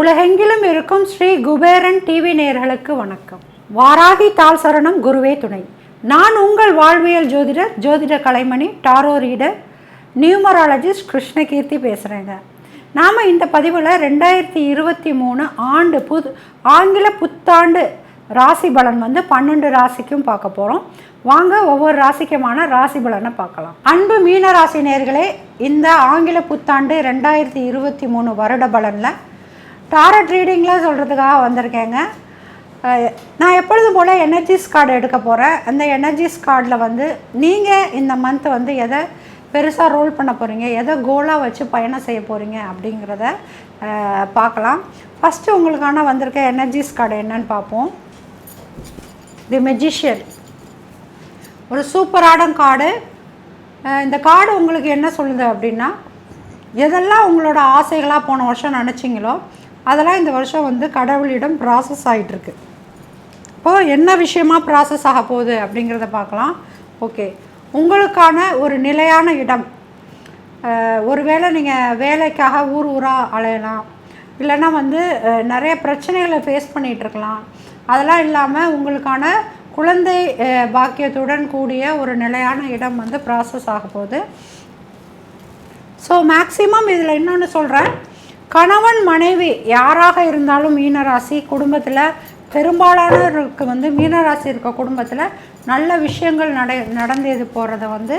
உலகெங்கிலும் இருக்கும் ஸ்ரீ குபேரன் டிவி நேர்களுக்கு வணக்கம். வாராகி தாள் சரணம் குருவே துணை. நான் உங்கள் வாழ்வியல் ஜோதிடர் ஜோதிட கலைமணி டாரோ ரீடர் நியூமராலஜிஸ்ட் கிருஷ்ணகீர்த்தி பேசுகிறேங்க நாம் இந்த பதிவில் ரெண்டாயிரத்தி இருபத்தி மூணு ஆண்டு புது ஆங்கில புத்தாண்டு ராசி பலன் வந்து பன்னெண்டு ராசிக்கும் பார்க்க போகிறோம் வாங்க ஒவ்வொரு ராசிக்குமான ராசி பலனை பார்க்கலாம். அன்பு மீன ராசி நேர்களே இந்த ஆங்கில புத்தாண்டு ரெண்டாயிரத்தி இருபத்தி மூணு வருட பலனில் டாரட் ரீடிங்கில் சொல்கிறதுக்காக வந்திருக்கேங்க. நான் எப்பொழுதும் போல் எனர்ஜிஸ் கார்டு எடுக்க போகிறேன் அந்த எனர்ஜிஸ் கார்டில் வந்து நீங்கள் இந்த மந்த் வந்து எதை பெருசாக ரோல் பண்ண போகிறீங்க எதை கோலாக வச்சு பயணம் செய்ய போகிறீங்க அப்படிங்கிறத பார்க்கலாம். ஃபஸ்ட்டு உங்களுக்கான வந்திருக்க எனர்ஜிஸ் கார்டு என்னன்னு பார்ப்போம். தி மெஜிஷியன் ஒரு சூப்பரான கார்டு. இந்த கார்டு உங்களுக்கு என்ன சொல்லுது அப்படின்னா எதெல்லாம் உங்களோட ஆசைகளாக போன வருஷம் நினச்சிங்களோ அதெல்லாம் இந்த வருஷம் வந்து கடவுளிடம் ப்ராசஸ் ஆகிட்டுருக்கு இப்போது என்ன விஷயமா ப்ராசஸ் ஆக போகுது அப்படிங்கிறத பார்க்கலாம். ஓகே. உங்களுக்கான ஒரு நிலையான இடம். ஒருவேளை நீங்கள் வேலைக்காக ஊர் ஊராக அலையலாம். இல்லைன்னா வந்து நிறைய பிரச்சனைகளை ஃபேஸ் பண்ணிகிட்ருக்கலாம் அதெல்லாம் இல்லாமல் உங்களுக்கான குழந்தை பாக்கியத்துடன் கூடிய ஒரு நிலையான இடம் வந்து ப்ராசஸ் ஆக போகுது. ஸோ மேக்சிமம் இதில் இன்னொன்று சொல்கிறேன் கணவன் மனைவி யாராக இருந்தாலும் மீனராசி குடும்பத்தில் பெரும்பாலானவருக்கு வந்து மீனராசி இருக்க குடும்பத்தில் நல்ல விஷயங்கள் நட நடந்தது போகிறத வந்து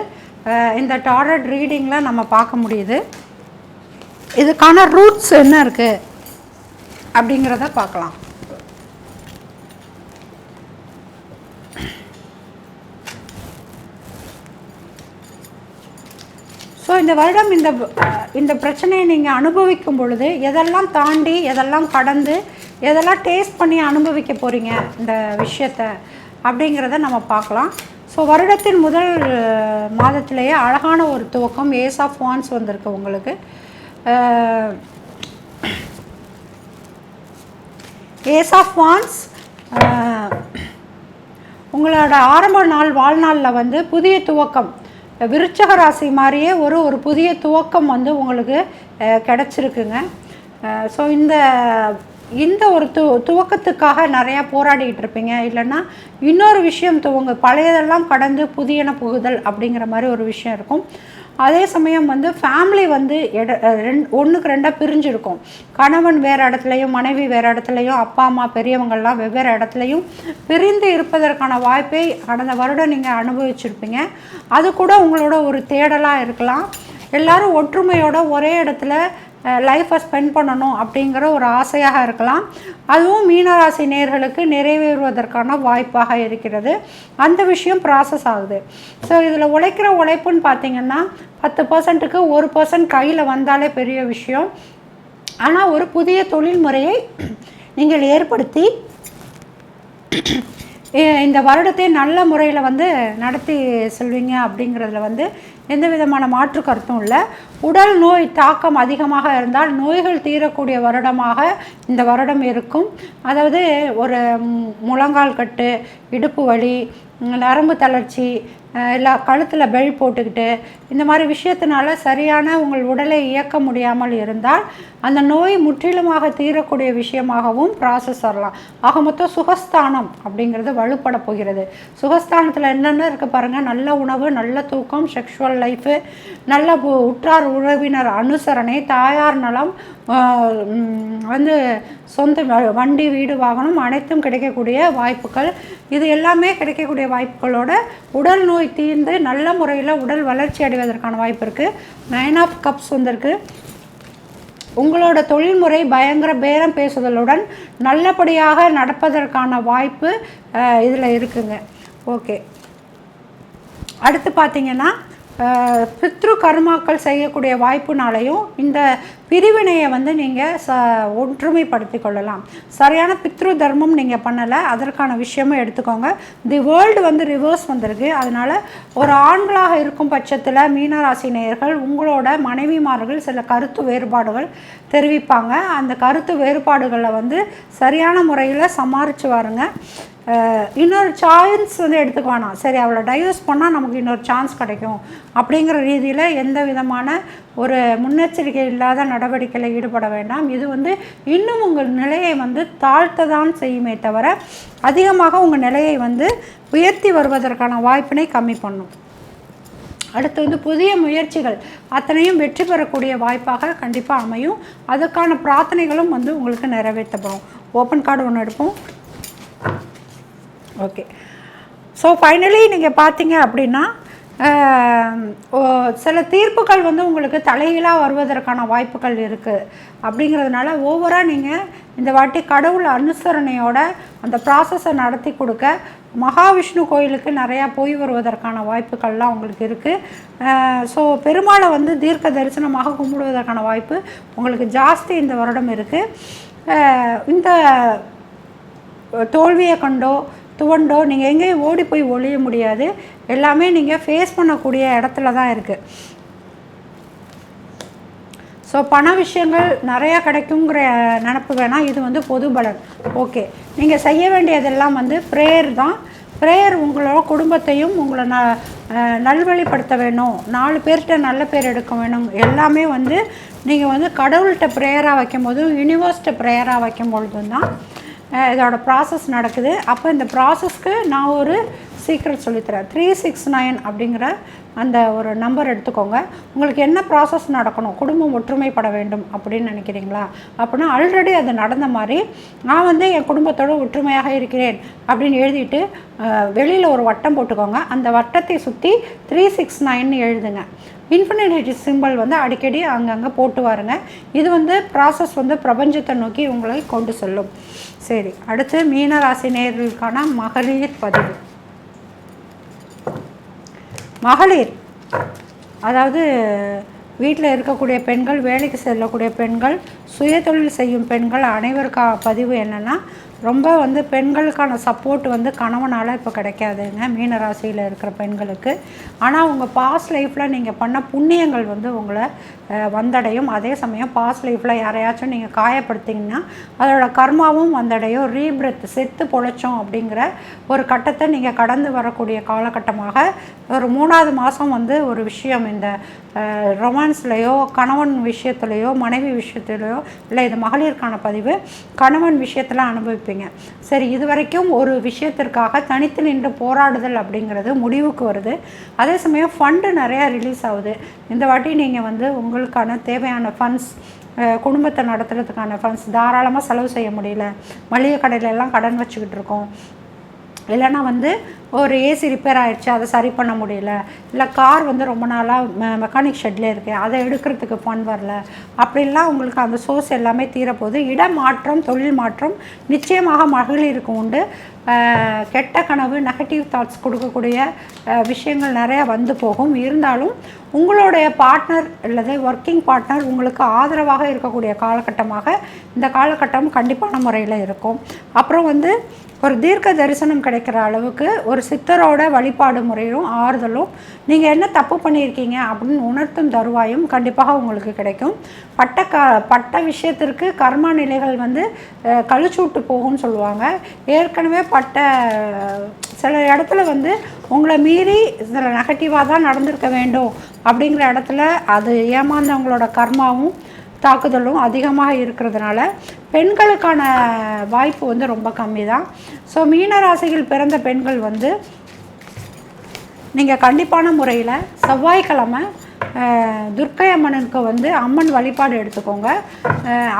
இந்த டாரட் ரீடிங்கில் நம்ம பார்க்க முடியுது. இதுக்கான ரூட்ஸ் என்ன இருக்குது அப்படிங்கிறத பார்க்கலாம் ஸோ இந்த வருடம் இந்த இந்த பிரச்சனையை நீங்கள் அனுபவிக்கும் பொழுது எதெல்லாம் தாண்டி எதெல்லாம் கடந்து எதெல்லாம் டேஸ்ட் பண்ணி அனுபவிக்க போகிறீங்க இந்த விஷயத்த அப்படிங்கிறத நம்ம பார்க்கலாம். ஸோ வருடத்தின் முதல் மாதத்திலேயே அழகான ஒரு துவக்கம் ஏஸ் ஆஃப் வான்ஸ் வந்திருக்கு உங்களுக்கு. ஏஸ் ஆஃப் வான்ஸ் உங்களோட ஆரம்ப நாள் வாழ்நாளில் வந்து புதிய துவக்கம் விருச்சக ராசி மாதிரியே ஒரு ஒரு புதிய துவக்கம் வந்து உங்களுக்கு கிடச்சிருக்குங்க. ஸோ இந்த இந்த ஒரு து துவக்கத்துக்காக நிறையா போராடிக்கிட்டு இருப்பீங்க. இல்லைன்னா இன்னொரு விஷயம் துவங்க பழையதெல்லாம் கடந்து புதியன புகுதல் அப்படிங்கிற மாதிரி ஒரு விஷயம் இருக்கும். அதே சமயம் வந்து ஃபேமிலி வந்து எட ரெண்டு ஒன்றுக்கு ரெண்டாக பிரிஞ்சிருக்கும். கணவன் வேறு இடத்துலையும் மனைவி வேறு இடத்துலையும் அப்பா அம்மா பெரியவங்கள்லாம் வெவ்வேறு இடத்துலையும் பிரிந்து இருப்பதற்கான வாய்ப்பை கடந்த வருடம் நீங்கள் அனுபவிச்சிருப்பீங்க. அது கூட உங்களோட ஒரு தேடலாக இருக்கலாம். எல்லாரும் ஒற்றுமையோட ஒரே இடத்துல லைஃப்பை ஸ்பெண்ட் பண்ணணும் அப்படிங்கிற ஒரு ஆசையாக இருக்கலாம். அதுவும் மீனராசி நேர்களுக்கு நிறைவேறுவதற்கான வாய்ப்பாக இருக்கிறது. அந்த விஷயம் ப்ராசஸ் ஆகுது. ஸோ இதில் உழைக்கிற உழைப்புன்னு பார்த்தீங்கன்னா பத்து பர்சன்ட்டுக்கு ஒரு பர்சன்ட் கையில் வந்தாலே பெரிய விஷயம். ஆனால் ஒரு புதிய தொழில் முறையை நீங்கள் ஏற்படுத்தி இந்த வருடத்தை நல்ல முறையில் வந்து நடத்தி செல்வீங்க அப்படிங்கிறதுல வந்து எந்த விதமான மாற்று கருத்தும் இல்லை. உடல் நோய் தாக்கம் அதிகமாக இருந்தால் நோய்கள் தீரக்கூடிய வருடமாக இந்த வருடம் இருக்கும். அதாவது ஒரு முழங்கால் கட்டு இடுப்பு வலி நரம்பு தளர்ச்சி இல்லை கழுத்தில் பெல்ட் போட்டுக்கிட்டு இந்த மாதிரி விஷயத்தினால சரியான உங்கள் உடலை இயக்க முடியாமல் இருந்தால் அந்த நோய் முற்றிலுமாக தீரக்கூடிய விஷயமாகவும் ப்ராசஸ் வரலாம் ஆக மொத்தம் சுகஸ்தானம் அப்படிங்கிறது வலுப்பட போகிறது. சுகஸ்தானத்தில் என்னென்ன இருக்குது பாருங்கள் நல்ல உணவு நல்ல தூக்கம் செக்ஷுவல் லைஃபு நல்ல பு- உற்றார் உறவினர் அனுசரணை தாயார் நலம் வந்து சொந்த வ- வண்டி வீடு வாகனம் அனைத்தும் கிடைக்கக்கூடிய வாய்ப்புகள். இது எல்லாமே கிடைக்கக்கூடிய வாய்ப்புகளோட உடல் நோய் தீர்ந்து நல்ல முறையில் உடல் வளர்ச்சி அடைவதற்கான வாய்ப்பு இருக்குது நைன் ஆஃப் கப்ஸ் வந்திருக்கு உங்களோட தொழில்முறை பயங்கர பேரம் பேசுதலுடன் நல்லபடியாக நடப்பதற்கான வாய்ப்பு இதில் இருக்குங்க. ஓகே அடுத்து பார்த்தீங்கன்னா பித்ரு கர்மாக்கள் செய்யக்கூடிய வாய்ப்புனாலையும் இந்த பிரிவினையை வந்து நீங்கள் ச ஒற்றுமைப்படுத்தி கொள்ளலாம். சரியான பித்ரு தர்மம் நீங்கள் பண்ணலை அதற்கான விஷயமும் எடுத்துக்கோங்க. தி வேர்ல்டு வந்து ரிவர்ஸ் வந்திருக்கு. அதனால் ஒரு ஆண்களாக இருக்கும் பட்சத்தில் மீனராசி நேயர்கள் உங்களோட மனைவிமார்கள் சில கருத்து வேறுபாடுகள் தெரிவிப்பாங்க. அந்த கருத்து வேறுபாடுகளை வந்து சரியான முறையில் சமாளித்து வாருங்க. இன்னொரு சான்ஸ் வந்து எடுத்துக்க வேணாம் சரி அவளை டைவர்ஸ் பண்ணால் நமக்கு இன்னொரு சான்ஸ் கிடைக்கும். அப்படிங்கிற ரீதியில் எந்த விதமான ஒரு முன்னெச்சரிக்கை இல்லாத நடவடிக்கையில் ஈடுபட வேண்டாம். இது வந்து இன்னும் உங்கள் நிலையை வந்து தாழ்த்த தான் செய்யுமே தவிர அதிகமாக உங்கள் நிலையை வந்து உயர்த்தி வருவதற்கான வாய்ப்பினை கம்மி பண்ணும். அடுத்து வந்து புதிய முயற்சிகள். அத்தனையும் வெற்றி பெறக்கூடிய வாய்ப்பாக கண்டிப்பாக அமையும். அதுக்கான பிரார்த்தனைகளும் வந்து உங்களுக்கு நிறைவேற்றப்படும். ஓப்பன் கார்டு ஒன்று எடுப்போம். ஓகே ஸோ ஃபைனலி நீங்கள் பார்த்தீங்க அப்படின்னா ஓ, சில தீர்ப்புகள் வந்து உங்களுக்கு தலைகீழாக வருவதற்கான வாய்ப்புகள் இருக்குது அப்படிங்கிறதுனால ஓவராக நீங்கள் இந்த வாட்டி கடவுள் அனுசரணையோட அந்த ப்ராசஸை நடத்தி கொடுக்க மகாவிஷ்ணு கோயிலுக்கு நிறையா போய் வருவதற்கான வாய்ப்புகள்லாம் உங்களுக்கு இருக்குது ஸோ பெருமாளை வந்து தீர்க்க தரிசனமாக கும்பிடுவதற்கான வாய்ப்பு உங்களுக்கு ஜாஸ்தி இந்த வருடம் இருக்குது இந்த தோல்வியை கண்டோ துவண்டோ நீங்கள் எங்கேயும் ஓடி போய் ஒழிய முடியாது. எல்லாமே நீங்கள் ஃபேஸ் பண்ணக்கூடிய இடத்துல தான் இருக்குது ஸோ பண விஷயங்கள் நிறையா கிடைக்குங்கிற நினப்பு வேணாம் இது வந்து பொது பலன். ஓகே நீங்கள் செய்ய வேண்டியதெல்லாம் வந்து ப்ரேயர் தான். ப்ரேயர் உங்களோட குடும்பத்தையும் உங்களை ந நல்வழிப்படுத்த வேணும். நாலு பேர்கிட்ட நல்ல பேர் எடுக்க வேணும். எல்லாமே வந்து நீங்கள் வந்து கடவுள்கிட்ட ப்ரேயராக வைக்கும் போதும் யூனிவர்ஸ்கிட்ட ப்ரேயராக வைக்கும் பொழுதும் தான் இதோட ப்ராசஸ் நடக்குது. அப்போ இந்த ப்ராசஸ்க்கு நான் ஒரு சீக்ரெட் சொல்லித்தரேன். த்ரீ சிக்ஸ் நைன் அப்படிங்கிற அந்த ஒரு நம்பர் எடுத்துக்கோங்க. உங்களுக்கு என்ன ப்ராசஸ் நடக்கணும்? குடும்பம் ஒற்றுமைப்பட வேண்டும் அப்படின்னு நினைக்கிறீங்களா? அப்படின்னா ஆல்ரெடி அது நடந்த மாதிரி நான் வந்து என் குடும்பத்தோடு ஒற்றுமையாக இருக்கிறேன் அப்படின்னு எழுதிட்டு வெளியில் ஒரு வட்டம் போட்டுக்கோங்க. அந்த வட்டத்தை சுற்றி த்ரீ சிக்ஸ் நைன் எழுதுங்க. இன்ஃபினிட்டி சிம்பிள் வந்து அடிக்கடி அங்கங்கே போட்டு வாருங்க. இது வந்து ப்ராசஸ் வந்து பிரபஞ்சத்தை நோக்கி உங்களை கொண்டு செல்லும். சரி அடுத்து மீனராசி நேர்களுக்கான மகளிர் பதிவு. மகளிர் அதாவது வீட்டில் இருக்கக்கூடிய பெண்கள் வேலைக்கு செல்லக்கூடிய பெண்கள் சுயதொழில் செய்யும் பெண்கள் அனைவருக்கா பதிவு என்னென்னா ரொம்ப வந்து பெண்களுக்கான சப்போர்ட் வந்து கணவனால் இப்போ கிடைக்காதுங்க. மீனராசியில் இருக்கிற பெண்களுக்கு. ஆனால் உங்கள் பாஸ்ட் லைஃப்பில் நீங்கள் பண்ண புண்ணியங்கள் வந்து உங்களை வந்தடையும். அதே சமயம் பாஸ்ட் லைஃப்பில் யாரையாச்சும் நீங்கள் காயப்படுத்திங்கன்னா அதோட கர்மாவும் வந்தடையும். ரீபிரத் செத்து பொழைச்சோம் அப்படிங்கிற ஒரு கட்டத்தை நீங்கள் கடந்து வரக்கூடிய காலகட்டமாக ஒரு மூணாவது மாதம் வந்து ஒரு விஷயம் இந்த ரொமான்ஸ்லேயோ கணவன் விஷயத்துலையோ மனைவி விஷயத்துலையோ இல்லை இது மகளிருக்கான பதிவு கணவன் விஷயத்தில் அனுபவிப்பீங்க. சரி இது வரைக்கும் ஒரு விஷயத்திற்காக தனித்து நின்று போராடுதல் அப்படிங்கிறது முடிவுக்கு வருது. அதே சமயம் ஃபண்டு நிறையா ரிலீஸ் ஆகுது. இந்த வாட்டி நீங்கள் வந்து உங்களுக்கான தேவையான ஃபண்ட்ஸ் குடும்பத்தை நடத்துறதுக்கான ஃபண்ட்ஸ் தாராளமாக செலவு செய்ய முடியல. மளிகை கடையில எல்லாம் கடன் வச்சுக்கிட்டு இருக்கோம். இல்லைன்னா வந்து ஒரு ஏசி ரிப்பேர் ஆகிடுச்சு அதை சரி பண்ண முடியல. இல்லை கார் வந்து ரொம்ப நாளாக மெக்கானிக் ஷெட்லேயே இருக்குது அதை எடுக்கிறதுக்கு ஃபண்ட் வரல. அப்படிலாம் உங்களுக்கு அந்த சோர்ஸ் எல்லாமே தீரப்போகுது. இடமாற்றம் தொழில் மாற்றம் நிச்சயமாக மகளிருக்கு உண்டு. கெட்ட கனவு நெகட்டிவ் தாட்ஸ் கொடுக்கக்கூடிய விஷயங்கள் நிறையா வந்து போகும். இருந்தாலும் உங்களுடைய பார்ட்னர் அல்லது ஒர்க்கிங் பார்ட்னர் உங்களுக்கு ஆதரவாக இருக்கக்கூடிய காலகட்டமாக இந்த காலகட்டம் கண்டிப்பான முறையில் இருக்கும். அப்புறம் வந்து ஒரு தீர்க்க தரிசனம் கிடைக்கிற அளவுக்கு ஒரு சித்தரோட வழிபாடு முறையும் ஆறுதலும் நீங்கள் என்ன தப்பு பண்ணியிருக்கீங்க அப்படின்னு உணர்த்தும் தருவாயும் கண்டிப்பாக உங்களுக்கு கிடைக்கும். பட்ட க பட்ட விஷயத்திற்கு கர்மா நிலைகள் வந்து அஹ், கழிச்சூட்டு போகும்னு சொல்லுவாங்க. ஏற்கனவே பட்ட சில இடத்துல வந்து உங்களை மீறி சில நெகட்டிவாக தான் நடந்திருக்க வேண்டும் அப்படிங்கிற இடத்துல அது ஏமாந்தவங்களோட கர்மாவும் தாக்குதலும் அதிகமாக இருக்கிறதுனால பெண்களுக்கான வாய்ப்பு வந்து ரொம்ப கம்மி தான் ஸோ மீன ராசியில் பிறந்த பெண்கள் வந்து நீங்கள் கண்டிப்பான முறையில் செவ்வாய்க்கிழமை துர்க்கை அம்மனுக்கு வந்து அம்மன் வழிபாடு எடுத்துக்கோங்க.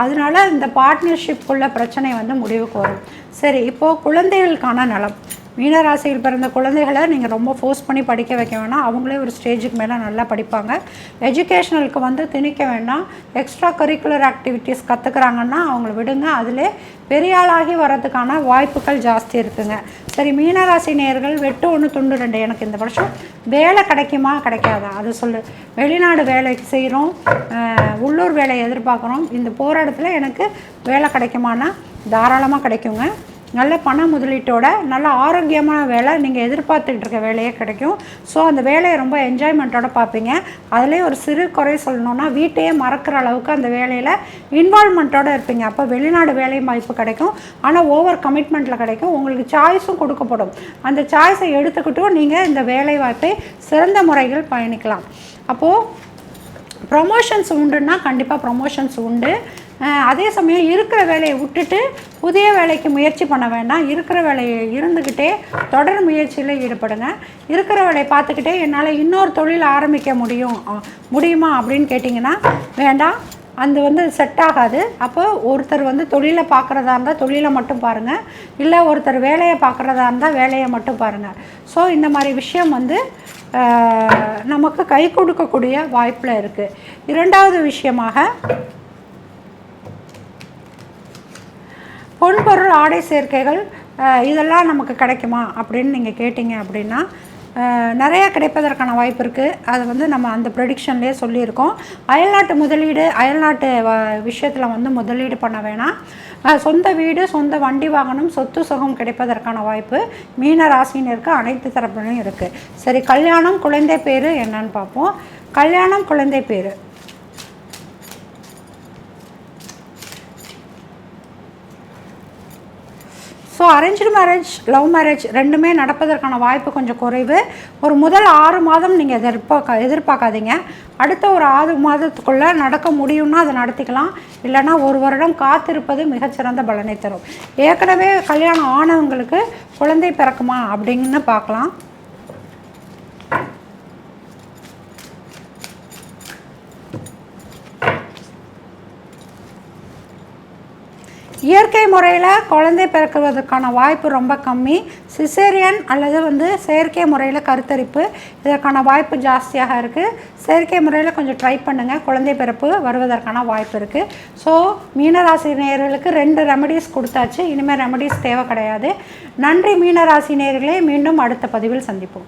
அதனால இந்த பார்ட்னர்ஷிப்புள்ள பிரச்சனை வந்து முடிவுக்கு வரும். சரி இப்போது குழந்தைகளுக்கான நலம். மீனராசியில் பிறந்த குழந்தைகளை நீங்கள் ரொம்ப ஃபோர்ஸ் பண்ணி படிக்க வைக்க வேணாம். அவங்களே ஒரு ஸ்டேஜுக்கு மேலே நல்லா படிப்பாங்க. எஜுகேஷனலுக்கு வந்து திணிக்க வேண்டாம். எக்ஸ்ட்ரா கரிக்குலர் ஆக்டிவிட்டீஸ் கற்றுக்குறாங்கன்னா அவங்கள விடுங்க. அதிலே பெரிய ஆளாகி வர்றதுக்கான வாய்ப்புகள் ஜாஸ்தி இருக்குங்க. சரி மீனராசி நேயர்கள் வெட்டு ஒன்று துண்டு ரெண்டு. எனக்கு இந்த வருஷம் வேலை கிடைக்குமா? கிடைக்காதா? அது சொல்லு. வெளிநாடு வேலைக்கு செய்கிறோம் உள்ளூர் வேலையை எதிர்பார்க்குறோம். இந்த போராட்டத்தில் எனக்கு வேலை கிடைக்குமானா தாராளமாக கிடைக்குங்க. நல்ல பண முதலீட்டோட நல்ல ஆரோக்கியமான வேலை நீங்கள் எதிர்பார்த்துக்கிட்டு இருக்க வேலையே கிடைக்கும். ஸோ அந்த வேலையை ரொம்ப என்ஜாய்மெண்ட்டோட பார்ப்பீங்க. அதுலேயும் ஒரு சிறு குறை சொல்லணும்னா வீட்டையே மறக்கிற அளவுக்கு அந்த வேலையில் இன்வால்மெண்ட்டோட இருப்பீங்க. அப்போ வெளிநாடு வேலை வாய்ப்பு கிடைக்கும். ஆனால் ஓவர் கமிட்மெண்ட்டில் கிடைக்கும். உங்களுக்கு சாய்ஸும் கொடுக்கப்படும். அந்த சாய்ஸை எடுத்துக்கிட்டும் நீங்கள் இந்த வேலை வாய்ப்பை சிறந்த முறைகள் பயணிக்கலாம். அப்போது ப்ரொமோஷன்ஸ் உண்டுன்னா கண்டிப்பாக ப்ரொமோஷன்ஸ் உண்டு. அதே சமயம் இருக்கிற வேலையை விட்டுட்டு புதிய வேலைக்கு முயற்சி பண்ண வேண்டாம். இருக்கிற வேலையை இருந்துக்கிட்டே தொடர் முயற்சியில் ஈடுபடுங்க. இருக்கிற வேலையை பார்த்துக்கிட்டே என்னால் இன்னொரு தொழில் ஆரம்பிக்க முடியும் முடியுமா அப்படின்னு கேட்டிங்கன்னா வேண்டாம். அது வந்து செட் ஆகாது. அப்போ ஒருத்தர் வந்து தொழிலை பார்க்குறதா இருந்தால் தொழிலை மட்டும் பாருங்கள் இல்லை ஒருத்தர் வேலையை பார்க்குறதா இருந்தால் வேலையை மட்டும் பாருங்கள் ஸோ இந்த மாதிரி விஷயம் வந்து நமக்கு கை கொடுக்கக்கூடிய வாய்ப்பில் இருக்குது இரண்டாவது விஷயமாக பொன்பொருள் ஆடை சேர்க்கைகள் இதெல்லாம் நமக்கு கிடைக்குமா அப்படின்னு நீங்கள் கேட்டிங்க அப்படின்னா நிறையா கிடைப்பதற்கான வாய்ப்பு இருக்குது அது வந்து நம்ம அந்த ப்ரெடிக்ஷன்லேயே சொல்லியிருக்கோம். அயல்நாட்டு முதலீடு அயல்நாட்டு விஷயத்தில் வந்து முதலீடு பண்ண வேணாம். சொந்த வீடு சொந்த வண்டி வாங்கணும் சொத்து சுகம் கிடைப்பதற்கான வாய்ப்பு மீன ராசினருக்கு அனைத்து தரப்புலையும் இருக்குது சரி கல்யாணம் குழந்தை பேர் என்னன்னு பார்ப்போம். கல்யாணம் குழந்தை பேர். So arrange marriage love marriage ரெண்டுமே நடப்பதற்கான வாய்ப்பு கொஞ்சம் குறைவு. ஒரு முதல் ஆறு மாதம் நீங்கள் எதிர்பார்க்க எதிர்பார்க்காதீங்க. அடுத்த ஒரு ஆறு மாதத்துக்குள்ளே நடக்க முடியும்னா அதை நடத்திக்கலாம். இல்லைன்னா ஒரு வருடம் காத்திருப்பது மிகச்சிறந்த பலனை தரும். ஏற்கனவே கல்யாணம் ஆனவங்களுக்கு குழந்தை பிறக்குமா அப்படின்னு பார்க்கலாம். இயற்கை முறையில் குழந்தை பிறக்குவதற்கான வாய்ப்பு ரொம்ப கம்மி. சிசேரியன் அல்லது வந்து செயற்கை முறையில் கருத்தரிப்பு இதற்கான வாய்ப்பு ஜாஸ்தியாக இருக்குது செயற்கை முறையில் கொஞ்சம் ட்ரை பண்ணுங்கள் குழந்தை பிறப்பு வருவதற்கான வாய்ப்பு இருக்குது ஸோ மீனராசி நேயர்களுக்கு ரெண்டு ரெமடிஸ் கொடுத்தாச்சு. இனிமேல் ரெமடிஸ் தேவை கிடையாது. நன்றி மீனராசி நேயர்களே. மீண்டும் அடுத்த பதிவில் சந்திப்போம்.